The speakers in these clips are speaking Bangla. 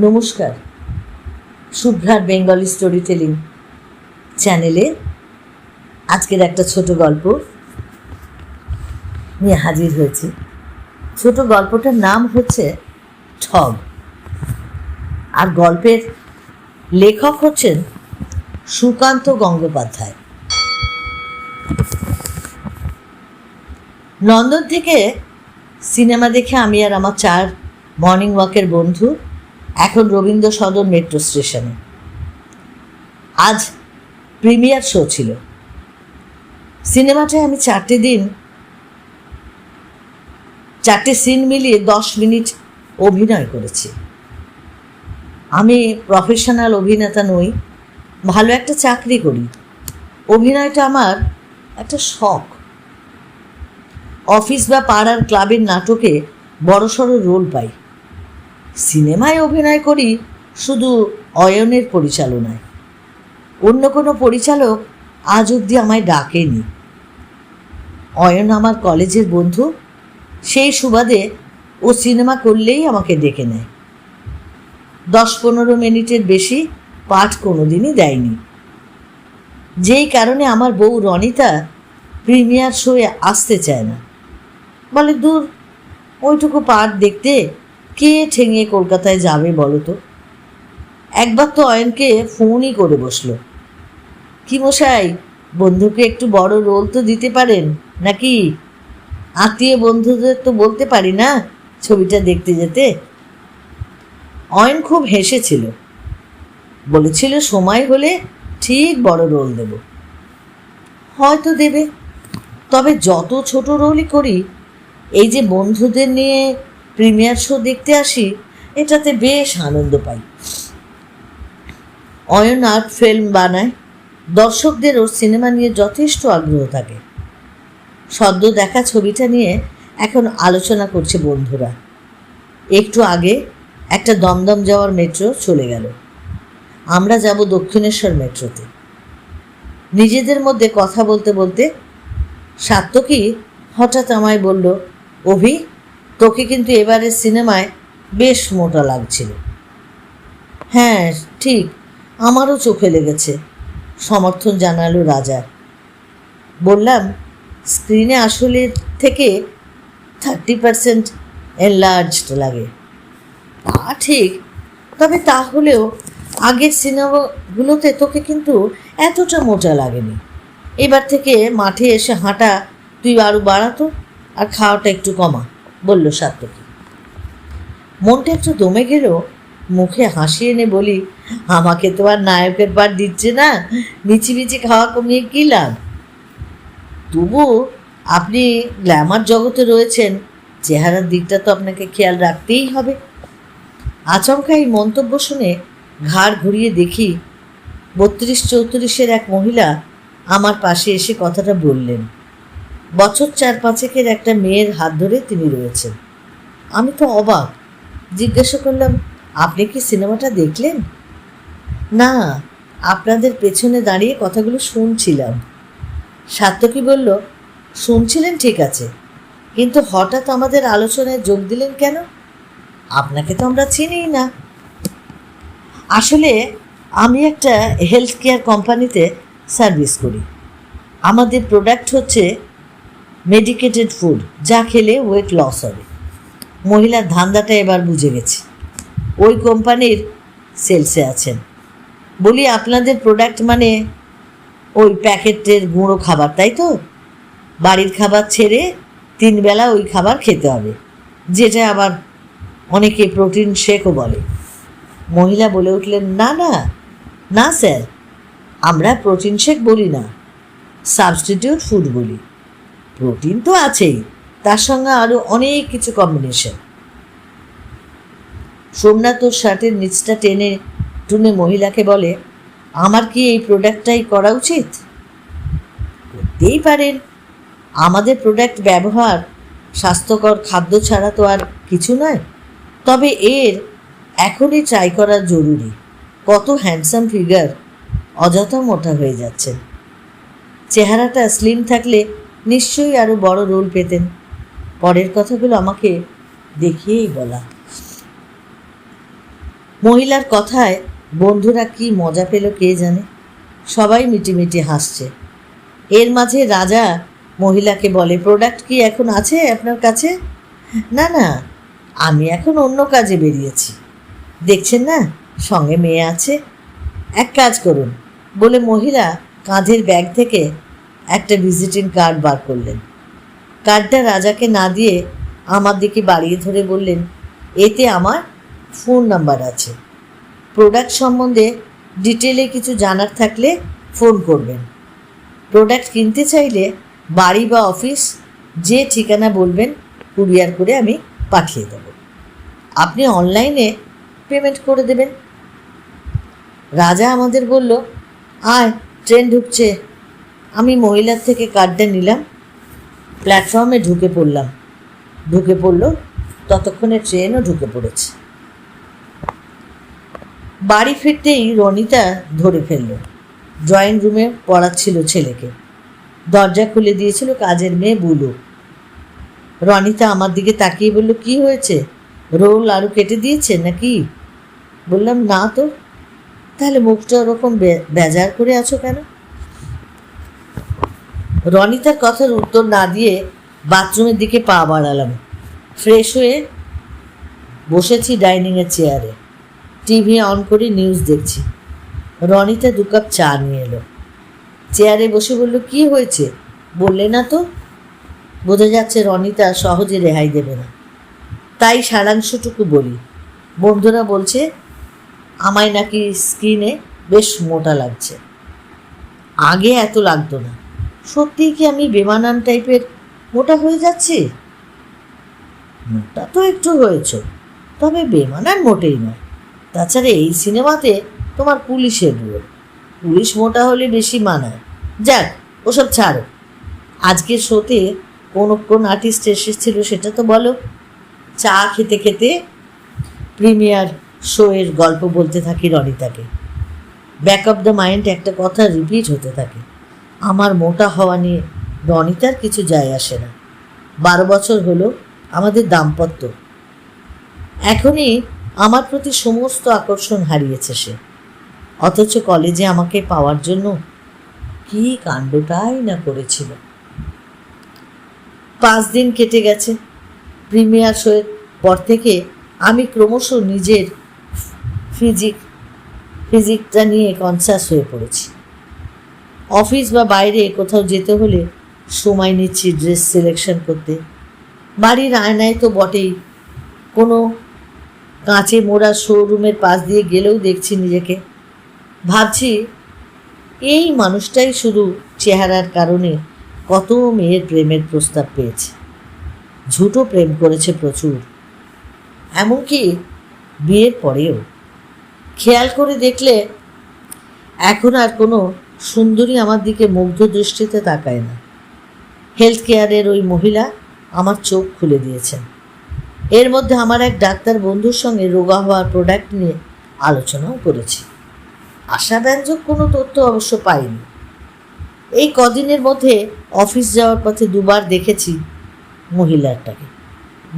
নমস্কার। শুভ্রার বেঙ্গলি স্টোরি টেলিং চ্যানেলে আজকের একটা ছোট গল্প নিয়ে হাজির হয়েছি। ছোট গল্পটার নাম হচ্ছে ঠগ। আর গল্পের লেখক হচ্ছেন সুকান্ত গঙ্গোপাধ্যায়। লন্ডন থেকে সিনেমা দেখে আমি আর আমার চার মর্নিং ওয়াকের বন্ধু এখন রবীন্দ্র সদন মেট্রো স্টেশনে আজ প্রিমিয়ার শো ছিল। সিনেমাটায় আমি চারটে দিন, চারটে সিন মিলিয়ে দশ মিনিট অভিনয় করেছি। আমি প্রফেশনাল অভিনেতা নই, ভালো একটা চাকরি করি। অভিনয়টা আমার একটা শখ। অফিস বা পাড়ার ক্লাবের নাটকে বড়সড় রোল পাই। সিনেমায় অভিনয় করি শুধু অয়নের পরিচালনায়। অন্য কোনো পরিচালক আজ অবধি আমায় ডাকেনি। অয়ন আমার কলেজের বন্ধু, সেই সুবাদে ও সিনেমা করলেই আমাকে ডেকে নেয়। দশ পনেরো মিনিটের বেশি পাঠ কোনোদিনই দেয়নি। যেই কারণে আমার বউ রনিতা প্রিমিয়ার শোয়ে আসতে চায় না। বলে, দূর, ওইটুকু পাঠ দেখতে কে ঠেঙে কলকাতায় যাবে বলো তো একবার তো অয়নকে ফোনই করে বসল। কি মশাই, বন্ধুকে একটু বড় রোল তো দিতে পারেন নাকি? আত্মীয় বন্ধুদের তো বলতে পারি না ছবিটা দেখতে যেতে। অয়ন খুব হেসেছিল। বলেছিল, সময় হলে ঠিক বড় রোল দেব। হয়তো দেবে। তবে যত ছোট রোলই করি, এই যে বন্ধুদের নিয়ে প্রিমিয়ার শো দেখতে আসি, এটাতে বেশ আনন্দ পাই। অয়ন আর্ট ফিল্ম বানায়, দর্শকদেরও সিনেমা নিয়ে যথেষ্ট আগ্রহ থাকে। সদ্য দেখা ছবিটা নিয়ে এখন আলোচনা করছে বন্ধুরা। একটু আগে একটা দমদম যাওয়ার মেট্রো চলে গেল। আমরা যাব দক্ষিণেশ্বর মেট্রোতে। নিজেদের মধ্যে কথা বলতে বলতে সাত্তকী হঠাৎ আমায় বলল, অভি তোকে কিন্তু এবারের সিনেমায় বেশ মোটা লাগছিল। হ্যাঁ ঠিক, আমারও চোখে লেগেছে, সমর্থন জানালো রাজা বললাম, স্ক্রিনে আসলে থেকে থার্টি পারসেন্ট এনলার্জড লাগে। তা ঠিক, তবে তাহলেও আগের সিনেমাগুলোতে তোকে কিন্তু এতটা মোটা লাগেনি। এবার থেকে মাঠে এসে হাঁটা, তুই আরও বাড়াতো আর খাওয়াটা একটু কমা। বলল সাত্তকী মনটা একটু দমে গেল মুখে হাসি এনে বলি, আমাকে তো আর নায়কের পার দিচ্ছে না মিচি মিচি খাওয়া কমিয়ে কী লাভ? তবু আপনি গ্ল্যামার জগতে রয়েছেন, চেহারার দিকটা তো আপনাকে খেয়াল রাখতেই হবে। আচমকা এই মন্তব্য শুনে ঘাড় ঘুরিয়ে দেখি, বত্রিশ চৌত্রিশের এক মহিলা আমার পাশে এসে কথাটা বললেন। বছর চার পাঁচেকের একটা মেয়ের হাত ধরে তিনি রয়েছেন। আমি তো অবাক। জিজ্ঞাসা করলাম, আপনি কি সিনেমাটা দেখলেন? না, আপনাদের পেছনে দাঁড়িয়ে কথাগুলো শুনছিলাম। সাত্তকী বলল, শুনছিলেন ঠিক আছে, কিন্তু হঠাৎ আমাদের আলোচনায় যোগ দিলেন কেন? আপনাকে তো আমরা চিনিই না। আসলে, আমি একটা হেলথ কেয়ার কোম্পানিতে সার্ভিস করি। আমাদের প্রোডাক্ট হচ্ছে মেডিকেটেড ফুড যা খেলে ওয়েট লস হবে। মহিলার ধান্দাটা এবার বুঝে গেছি। ওই কোম্পানির সেলসে আছেন। বলি, আপনাদের প্রোডাক্ট মানে ওই প্যাকেটের গুঁড়ো খাবার, তাই তো? বাড়ির খাবার ছেড়ে তিনবেলা ওই খাবার খেতে হবে, যেটা আবার অনেকে প্রোটিন শেকও বলে। মহিলা বলে উঠলেন, না না না স্যার আমরা প্রোটিন শেক বলি না সাবস্টিটিউট ফুড বলি। প্রোটিন তো আছেই, তার সঙ্গে আরও অনেক কিছু কম্বিনেশন সোমনাথ ওর শার্টের নিচটা টেনে টুনে মহিলাকে বলে, আমার কি এই প্রোডাক্টটাই করা উচিত? করতেই পারেন। আমাদের প্রোডাক্ট ব্যবহার স্বাস্থ্যকর খাদ্য ছাড়া তো আর কিছু নয়। তবে এর এখনই ট্রাই করা জরুরি। কত হ্যান্ডসাম ফিগার অযথা মোটা হয়ে যাচ্ছে। চেহারাটা স্লিম থাকলে নিশ্চয়ই আরও বড় রোল পেতেন। পরের কথাগুলো আমাকে দেখিয়েই বলা। মহিলার কথায় বন্ধুরা কি মজা পেল কে জানে? সবাই মিটিমিটি হাসছে। এর মাঝে রাজা মহিলাকে বলে প্রোডাক্ট কি এখন আছে আপনার কাছে? না না, আমি এখন অন্য কাজে বেরিয়েছি। দেখছেন না, সঙ্গে মেয়ে আছে। এক কাজ করুন। বলে মহিলা কাঁধের ব্যাগ থেকে একটা ভিজিটিং কার্ড বার করলেন। কার্ডটা রাজাকে না দিয়ে আমার দিকে বাড়িয়ে ধরে বললেন, এতে আমার ফোন নাম্বার আছে। প্রোডাক্ট সম্বন্ধে ডিটেলে কিছু জানার থাকলে ফোন করবেন। প্রোডাক্ট কিনতে চাইলে বাড়ি বা অফিস যে ঠিকানা বলবেন কুরিয়ার করে আমি পাঠিয়ে দেব। আপনি অনলাইনে পেমেন্ট করে দেবেন। রাজা আমাদের বলল, আয় ট্রেন ঢুকছে। আমি মহিলার থেকে কার্ডটা নিলাম প্ল্যাটফর্মে ঢুকে পড়লাম। ঢুকে পড়ল, ততক্ষণে ট্রেনও ঢুকে পড়েছে। বাড়ি ফিরতেই রনিতা ধরে ফেলল। ড্রয়িং রুমে পড়াচ্ছিল ছেলেকে। দরজা খুলে দিয়েছিল কাজের মেয়ে বুলু। রনিতা আমার দিকে তাকিয়ে বলল, কি হয়েছে? রোল আরও কেটে দিয়েছে নাকি? বললাম, না তো। তাহলে মুখটা ওরকম বেজার করে আছো কেন? রনিতার কথার উত্তর না দিয়ে বাথরুমের দিকে পা বাড়ালাম। ফ্রেশ হয়ে বসেছি ডাইনিংয়ের চেয়ারে। টিভি অন করে নিউজ দেখছি। রনিতা দু কাপ চা নিয়ে এলো। চেয়ারে বসে বলল, কি হয়েছে? বললে না তো? বোঝা যাচ্ছে রনিতা সহজে রেহাই দেবে না। তাই সারাংশটুকু বলি। বন্ধুরা বলছে, আমায় নাকি স্কিনে বেশ মোটা লাগছে। আগে এত লাগতো না। সত্যিই কি আমি বেমানান টাইপের মোটা হয়ে যাচ্ছি? মোটা তো একটু হয়েছ, তবে বেমানান মোটেই নয়। তাছাড়া এই সিনেমাতে তোমার পুলিশের রোল। পুলিশ মোটা হলে বেশি মানায়। যাক, ওসব ছাড়ো। আজকের শোতে কোন কোন আর্টিস্ট এসেছিল সেটা তো বলো। চা খেতে খেতে প্রিমিয়ার শো এর গল্প বলতে থাকি রনিতাকে। ব্যাক অফ দ্য মাইন্ড একটা কথা রিপিট হতে থাকে। আমার মোটা হওয়া নিয়ে রনিতার কিছু যায় আসে না। বারো বছর হলো আমাদের দাম্পত্য। এখনই আমার প্রতি সমস্ত আকর্ষণ হারিয়েছে সে। অথচ কলেজে আমাকে পাওয়ার জন্য কি কাণ্ডটাই না করেছিল। পাঁচ দিন কেটে গেছে। প্রিমিয়ার শোয়ের পর থেকে আমি ক্রমশ নিজের ফিজিক, ফিজিকটা নিয়ে কনসাস হয়ে পড়েছি। অফিস বা বাইরে কোথাও যেতে হলে সময় নিচ্ছি ড্রেস সিলেকশন করতে। বাড়ির আয়নায় তো বটেই। কোনো কাঁচে মোড়া শোরুমের পাশ দিয়ে গেলেও দেখছি নিজেকে। ভাবছি, এই মানুষটাই শুধু চেহারার কারণে কত মেয়ের প্রেমের প্রস্তাব পেয়েছে। ঝুটো প্রেম করেছে প্রচুর। এমনকি বিয়ের পরেও। খেয়াল করে দেখলে এখন আর কোনো সুন্দরী আমার দিকে মুগ্ধ দৃষ্টিতে তাকায় না। হেলথ কেয়ারের ওই মহিলা আমার চোখ খুলে দিয়েছেন। এর মধ্যে আমার এক ডাক্তার বন্ধুর সঙ্গে রোগা হওয়ার প্রোডাক্ট নিয়ে আলোচনাও করেছি। আশাব্যঞ্জক কোনো তথ্য অবশ্য পাইনি। এই কদিনের মধ্যে অফিস যাওয়ার পথে দুবার দেখেছি মহিলাটাকে।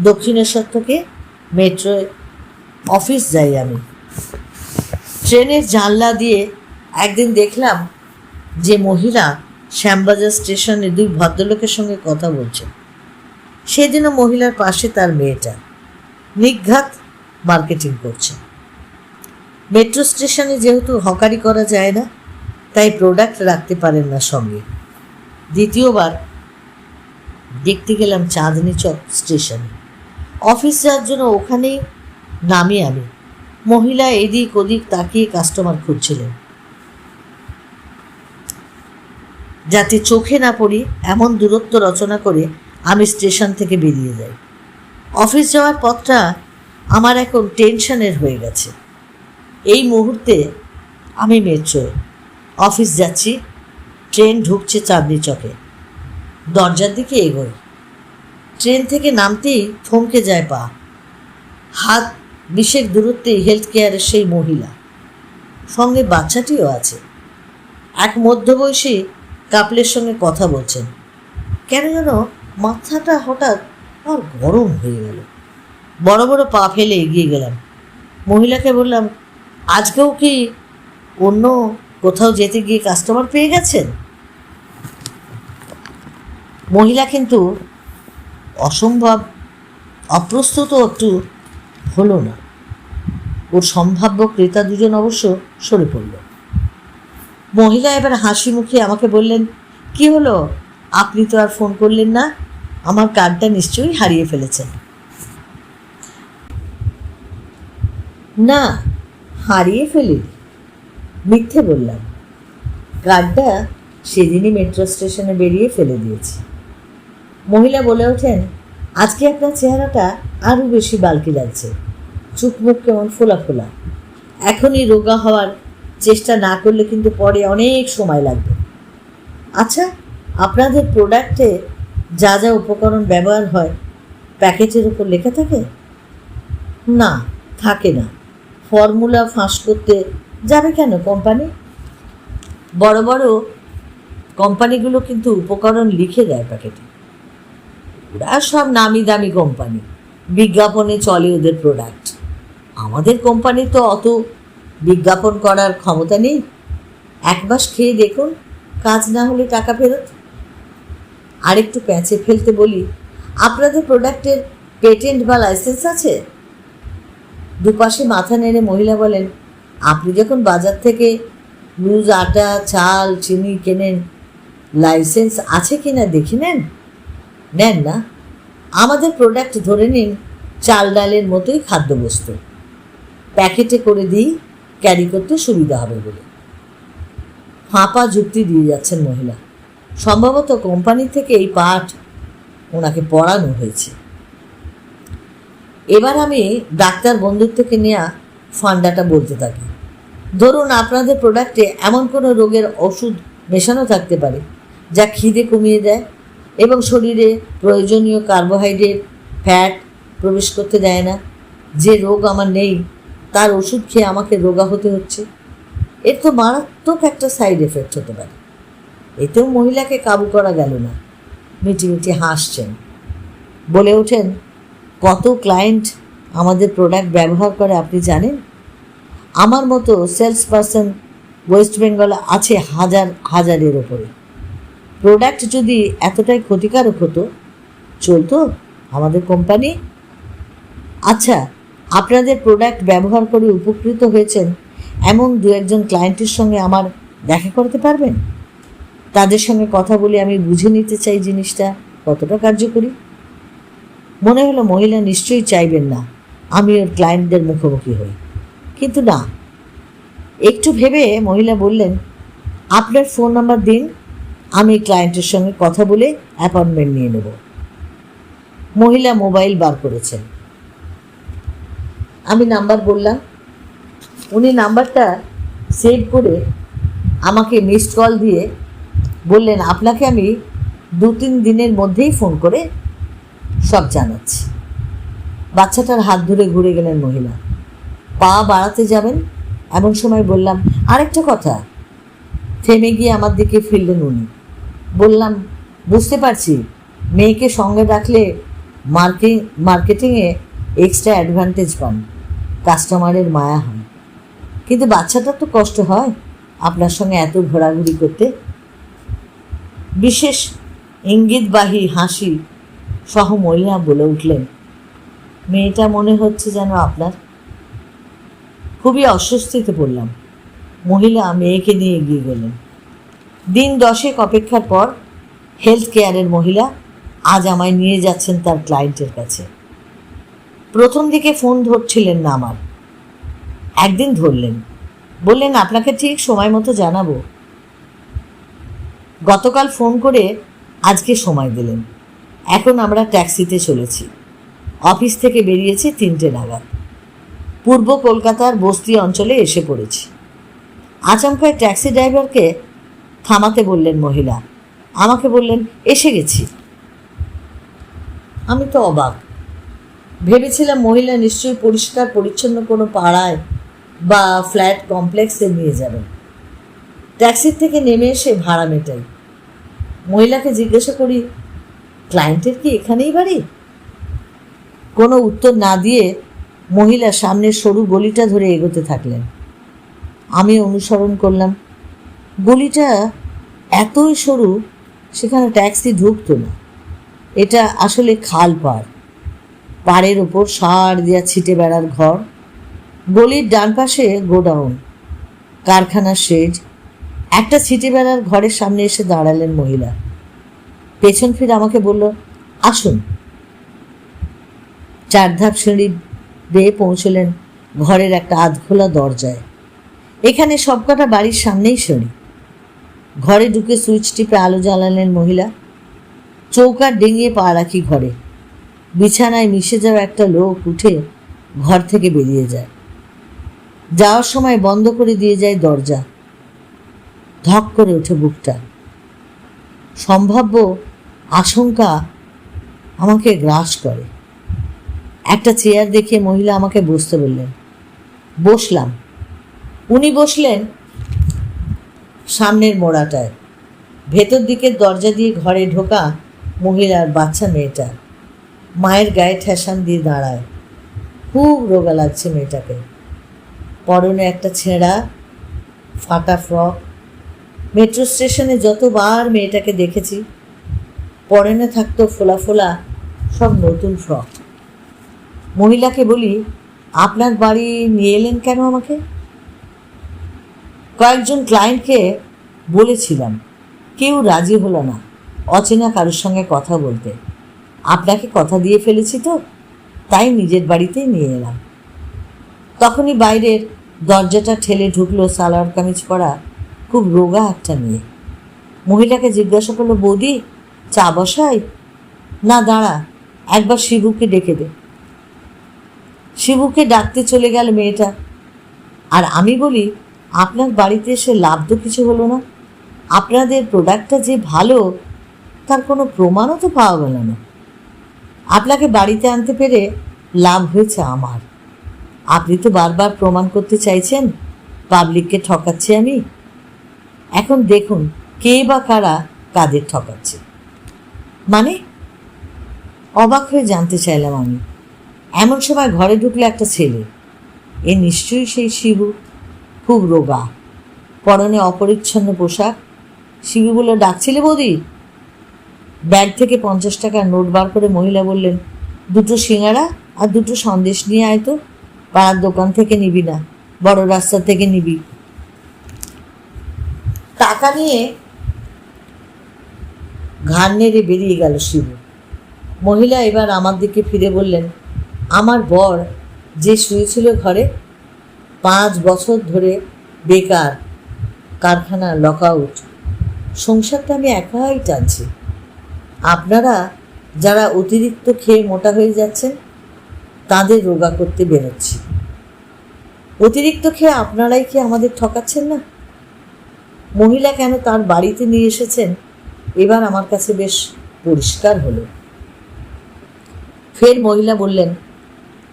দক্ষিণেশ্বর থেকে মেট্রোয় অফিস যাই আমি। ট্রেনের জানলা দিয়ে একদিন দেখলাম যে মহিলা শ্যামবাজার স্টেশনে দুই ভদ্রলোকের সঙ্গে কথা বলছে। সেদিনও মহিলার পাশে তার মেয়েটা। নিঘাত মার্কেটিং করছে। মেট্রো স্টেশনে যেহেতু হকারি করা যায় না, তাই প্রোডাক্ট রাখতে পারেন না সঙ্গে। দ্বিতীয়বার দেখতে গেলাম চাঁদনি চক স্টেশনে। অফিস যাওয়ার জন্য ওখানেই নামি আমি মহিলা এদিক ওদিক তাকিয়ে কাস্টমার খুঁজছিলেন। যাতে চোখে না পড়ি এমন দূরত্ব রচনা করে আমি স্টেশন থেকে বেরিয়ে যাই। অফিস যাওয়ার পথটা আমার এখন টেনশনের হয়ে গেছে। এই মুহূর্তে আমি মেট্রোয় অফিস যাচ্ছি, ট্রেন ঢুকছে চাঁদনি চকে। দরজার দিকে এগোই। ট্রেন থেকে নামতেই থমকে যায় পা। হাত বিশেক দূরত্বে হেলথ কেয়ারের সেই মহিলা। সঙ্গে বাচ্চাটিও আছে। এক মধ্যবয়সী কাপলের সঙ্গে কথা বলছেন। কেন যেন মাথাটা হঠাৎ আমার গরম হয়ে গেল। বড় বড় পা ফেলে এগিয়ে গেলাম। মহিলাকে বললাম, আজকেও কি অন্য কোথাও যেতে গিয়ে কাস্টমার পেয়ে গেছেন? মহিলা কিন্তু অসম্ভব, অপ্রস্তুত একটু হলো না। ওর সম্ভাব্য ক্রেতা দুজন অবশ্য সরে পড়ল। মহিলা এবার হাসি মুখে আমাকে বললেন, কি হলো? আপনি তো আর ফোন করলেন না। আমার কার্ডটা নিশ্চয়ই হারিয়ে ফেলেছেন। না, হারিয়ে ফেলি মিথ্যে বললাম। কার্ডটা সেদিনই মেট্রো স্টেশনে বেরিয়ে ফেলে দিয়েছি। মহিলা বলে ওঠেন, আজকে আপনার চেহারাটা আরও বেশি বালকি লাগছে। চুপ মুখ কেমন ফোলা ফোলা। এখনই রোগা হওয়ার চেষ্টা না করলে কিন্তু পরে অনেক সময় লাগবে। আচ্ছা আপনাদের প্রোডাক্টে যা যা উপকরণ ব্যবহার হয়, প্যাকেজের উপর লেখা থাকে? না থাকে না। ফর্মুলা ফাঁস করতে যাবে কেন কোম্পানি? বড় বড় কোম্পানিগুলো কিন্তু উপকরণ লিখে দেয় প্যাকেটে। ওরা সব নামি দামি কোম্পানি। বিজ্ঞাপনে চলে ওদের প্রোডাক্ট আমাদের কোম্পানি তো অত বিজ্ঞাপন করার ক্ষমতা নেই? এক মাস খেয়ে দেখুন, কাজ না হলে টাকা ফেরত। আরেকটু প্যাঁচে ফেলতে বলি, আপনাদের প্রোডাক্টের পেটেন্ট বা লাইসেন্স আছে? দুপাশে মাথা নেড়ে মহিলা বলেন, আপনি যখন বাজার থেকে লুজ আটা, চাল, চিনি কেনেন, লাইসেন্স আছে কি না দেখে নেন? নেন না। আমাদের প্রোডাক্ট ধরে নিন, চাল ডালের মতোই খাদ্যবস্তু। প্যাকেটে করে দিই ক্যারি করতে সুবিধা হবে বলে। ফাঁপা যুক্তি দিয়ে যাচ্ছেন মহিলা। সম্ভবত কোম্পানি থেকে এই পাঠ ওনাকে পড়ানো হয়েছে। এবার আমি ডাক্তার বন্ধুর থেকে নেওয়া ফান্ডাটা বলতে থাকি। ধরুন আপনাদের প্রোডাক্টে এমন কোনো রোগের ওষুধ মেশানো থাকতে পারে, যা খিদে কমিয়ে দেয় এবং শরীরে প্রয়োজনীয় কার্বোহাইড্রেট, ফ্যাট প্রবেশ করতে দেয় না। যে রোগ আমার নেই তার ওষুধ খেয়ে আমাকে রোগা হতে হচ্ছে। এর তো মারাত্মক একটা সাইড এফেক্ট হতে পারে। এতেও মহিলাকে কাবু করা গেল না। মিটি মিটি হাসছেন। বলে ওঠেন, কত ক্লায়েন্ট আমাদের প্রোডাক্ট ব্যবহার করে, আপনি জানেন? আমার মতো সেলস পারসন ওয়েস্ট বেঙ্গলে আছে হাজার, হাজারের ওপরে। প্রোডাক্ট যদি এতটাই ক্ষতিকারক হতো, চলতো আমাদের কোম্পানি আচ্ছা আপনাদের প্রোডাক্ট ব্যবহার করে উপকৃত হয়েছেন, এমন দু একজন ক্লায়েন্টের সঙ্গে আমার দেখা করতে পারবেন? তাদের সঙ্গে কথা বলে আমি বুঝে নিতে চাই জিনিসটা কতটা কার্যকরী। মনে হলো মহিলা নিশ্চয়ই চাইবেন না আমি ওর ক্লায়েন্টদের মুখোমুখি হই। কিন্তু না। একটু ভেবে মহিলা বললেন, আপনার ফোন নাম্বার দিন, আমি ক্লায়েন্টের সঙ্গে কথা বলে অ্যাপয়েন্টমেন্ট নিয়ে নেব। মহিলা মোবাইল বার করেছেন। আমি নাম্বার বললাম। উনি নাম্বারটা সেভ করে আমাকে মিসড কল দিয়ে বললেন, আপনাকে আমি দু তিন দিনের মধ্যেই ফোন করে সব জানাচ্ছি। বাচ্চাটার হাত ধরে ঘুরে গেলেন মহিলা। পা বাড়াতে যাবেন এমন সময় বললাম, আরেকটা কথা। থেমে গিয়ে আমার দিকে ফিরলেন উনি। বললাম, বুঝতে পারছি। মেয়েকে সঙ্গে রাখলে মার্কে, মার্কেটিংয়ে এক্সট্রা অ্যাডভান্টেজ পান। কাস্টমারের মায়া হয় কিন্তু বাচ্চাটার তো কষ্ট হয় আপনার সঙ্গে এত ঘোরাঘুরি করতে। বিশেষ ইঙ্গিতবাহী হাসি সহ মহিলা বলে উঠলেন, মেয়েটা মনে হচ্ছে যেন আপনার। খুবই অস্বস্তিতে পড়লাম। মহিলা মেয়েকে নিয়ে এগিয়ে গেলেন। দিন দশেক অপেক্ষার পর হেলথ কেয়ারের মহিলা আজ আমায় নিয়ে যাচ্ছেন তার ক্লায়েন্টের কাছে। প্রথম দিকে ফোন ধরছিলেন না আমার। একদিন ধরলেন। বললেন, আপনাকে ঠিক সময় মতো জানাব। গতকাল ফোন করে আজকে সময় দিলেন। এখন আমরা ট্যাক্সিতে চলেছি। অফিস থেকে বেরিয়েছি তিনটে নাগাদ। পূর্ব কলকাতার বস্তি অঞ্চলে এসে পড়েছি। আচমকায় ট্যাক্সি ড্রাইভারকে থামাতে বললেন মহিলা। আমাকে বললেন, এসে গেছি। আমি তো অবাক। ভেবেছিলাম মহিলা নিশ্চয়ই পরিষ্কার, পরিচ্ছন্ন কোনো পাড়ায় বা ফ্ল্যাট কমপ্লেক্সে নিয়ে যাবেন। ট্যাক্সির থেকে নেমে এসে ভাড়া মেটাই। মহিলাকে জিজ্ঞাসা করি, ক্লায়েন্টের কি এখানেই বাড়ি? কোনো উত্তর না দিয়ে মহিলা সামনের সরু গলিটা ধরে এগোতে থাকলেন। আমি অনুসরণ করলাম, গলিটা এতই সরু, সেখানে ট্যাক্সি ঢুকতো না। এটা আসলে খাল পাড়। পাড়ের ওপর সার দেওয়া ছিটে বেড়ার ঘর, গলির ডান পাশে গোডাউন, কারখানার শেড, একটা ছিটে বেড়ার ঘরের সামনে এসে দাঁড়ালেন মহিলা। পেছন ফিরে আমাকে বলল, আসুন। চার ধাপ সিঁড়ি বেয়ে পৌঁছলেন ঘরের একটা আধখোলা দরজায়। এখানে সবকটা বাড়ির সামনেই সিঁড়ি। ঘরে ঢুকে সুইচ টিপে আলো জ্বালালেন মহিলা। চৌকার ডেঙিয়ে পা রাখি ঘরে। বিছানায় মিশে যাওয়া একটা লোক উঠে ঘর থেকে বেরিয়ে যায়। যাওয়ার সময় বন্ধ করে দিয়ে যায় দরজা। ধক করে ওঠে বুকটা। সম্ভাব্য আশঙ্কা আমাকে গ্রাস করে। একটা চেয়ার দেখে মহিলা আমাকে বসতে বললেন, বসলাম। উনি বসলেন সামনের মোড়াটায়। ভেতর দিকের দরজা দিয়ে ঘরে ঢোকা মহিলার বাচ্চা মেয়েটা। মায়ের গায়ে ঠেসান দিয়ে দাঁড়ায়। খুব রোগা লাগছে মেয়েটাকে। পরনে একটা ছেঁড়া, ফাটা ফ্রক। মেট্রো স্টেশনে যতবার মেয়েটাকে দেখেছি, পরনে থাকতো ফোলা ফোলা সব নতুন ফ্রক। মহিলাকে বলি, আপনার বাড়ি নিয়ে এলেন কেন আমাকে? কয়েকজন ক্লায়েন্টকে বলেছিলাম, কেউ রাজি হলো না, অচেনা কারোর সঙ্গে কথা বলতে। আপনাকে কথা দিয়ে ফেলেছি তো, তাই নিজের বাড়িতেই নিয়ে এলাম। তখনই বাইরের দরজাটা ঠেলে ঢুকলো সালোয়ার কামিজ পরা খুব রোগা একটা মেয়ে। মহিলাকে জিজ্ঞাসা করল, বৌদি, চা বসাই? না, দাঁড়া, একবার শিবুকে ডেকে দে। শিবুকে ডাকতে চলে গেল মেয়েটা। আর আমি বলি, আপনার বাড়িতে এসে লাভ তো কিছু হলো না। আপনাদের প্রোডাক্টটা যে ভালো, তার কোনো প্রমাণও তো পাওয়া গেল না। আপনাকে বাড়িতে আনতে পেরে লাভ হয়েছে আমার। আপনি তো বারবার প্রমাণ করতে চাইছেন, পাবলিককে ঠকাচ্ছি আমি। এখন দেখুন, কে বা কারা কাদের ঠকাচ্ছে। মানে অবাক হয়ে জানতে চাইলাম আমি, এমন সময় ঘরে ঢুকলে একটা ছেলে। এ নিশ্চয়ই সেই শিবু, খুব রোগা। পরনে অপরিচ্ছন্ন পোশাক। শিবু বলল, ডাকছিলে বৌদি? ব্যাগ থেকে পঞ্চাশ টাকার নোট বার করে মহিলা বললেন, দুটো সিঙ্গারা আর দুটো সন্দেশ নিয়ে আয় তো পাড়ার দোকান থেকে নিবি না, বড় রাস্তা থেকে নিবি। টাকা নিয়ে ঘাড় নেড়ে বেরিয়ে গেল শিবু। মহিলা এবার আমার দিকে ফিরে বললেন, আমার বর যে শুয়েছিল ঘরে পাঁচ বছর ধরে বেকার কারখানা লক আউট। সংসারটা আমি একাই টানছি। আপনারা যারা অতিরিক্ত খেয়ে মোটা হয়ে যাচ্ছেন, তাদের রোগা করতে বেরোচ্ছি। অতিরিক্ত খেয়ে আপনারাই কি আমাদের ঠকাচ্ছেন না? মহিলা কেন তার বাড়িতে নিয়ে এসেছেন? এবার আমার কাছে বেশ পরিষ্কার হলো। ফের মহিলা বললেন,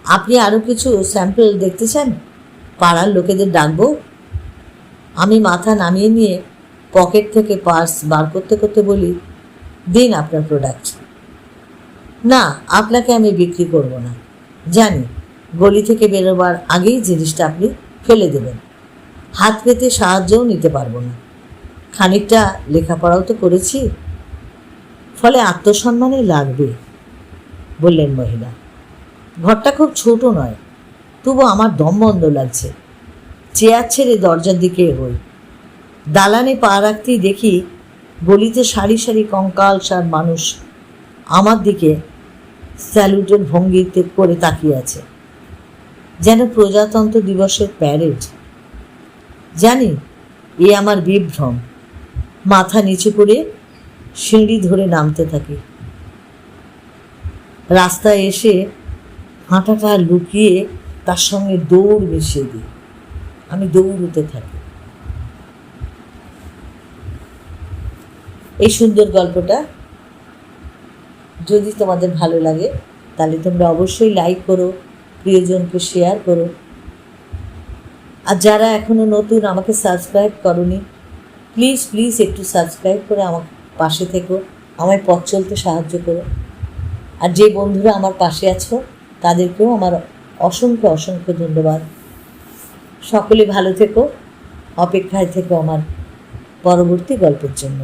আপনি আরও কিছু স্যাম্পল দেখতে চান? পাড়ার লোকেদের ডাকবো? আমি মাথা নামিয়ে নিয়ে পকেট থেকে পার্স বার করতে করতে বলি দিন আপনার প্রোডাক্ট না, আপনাকে আমি বিক্রি করব না। জানি, গলি থেকে বেরোবার আগেই জিনিসটা আপনি ফেলে দেবেন। হাত পেতে সাহায্যও নিতে পারব না। খানিকটা লেখাপড়াও তো করেছি। ফলে আত্মসম্মানে লাগবে, বললেন মহিলা। ঘরটা খুব ছোট নয়, তবু আমার দম বন্ধ লাগছে। চেয়ার ছেড়ে দরজার দিকে এগোই। দালানে পা রাখতেই দেখি গলিতে সারি সারি কঙ্কাল সার মানুষ আমার দিকে স্যালুটের ভঙ্গিতে করে তাকিয়ে আছে। যেন প্রজাতন্ত্র দিবসের প্যারেড জানি এ আমার বিভ্রম। মাথা নিচু করে সিঁড়ি ধরে নামতে থাকি। রাস্তায় এসে হাঁটাটা লুকিয়ে তার সঙ্গে দৌড় মিশিয়ে দিই। আমি দৌড়তে থাকি। এই সুন্দর গল্পটা যদি তোমাদের ভালো লাগে, তাহলে তোমরা অবশ্যই লাইক করো, প্রিয়জনকে শেয়ার করো। আর যারা এখনও নতুন, আমাকে সাবস্ক্রাইব করনি প্লিজ প্লিজ একটু সাবস্ক্রাইব করে আমার পাশে থেকো, আমায় পথ চলতে সাহায্য করো। আর যে বন্ধুরা আমার পাশে আছো, তাদেরকেও আমার অসংখ্য অসংখ্য ধন্যবাদ। সকলে ভালো থেকো, অপেক্ষায় থেকো আমার পরবর্তী গল্পের জন্য।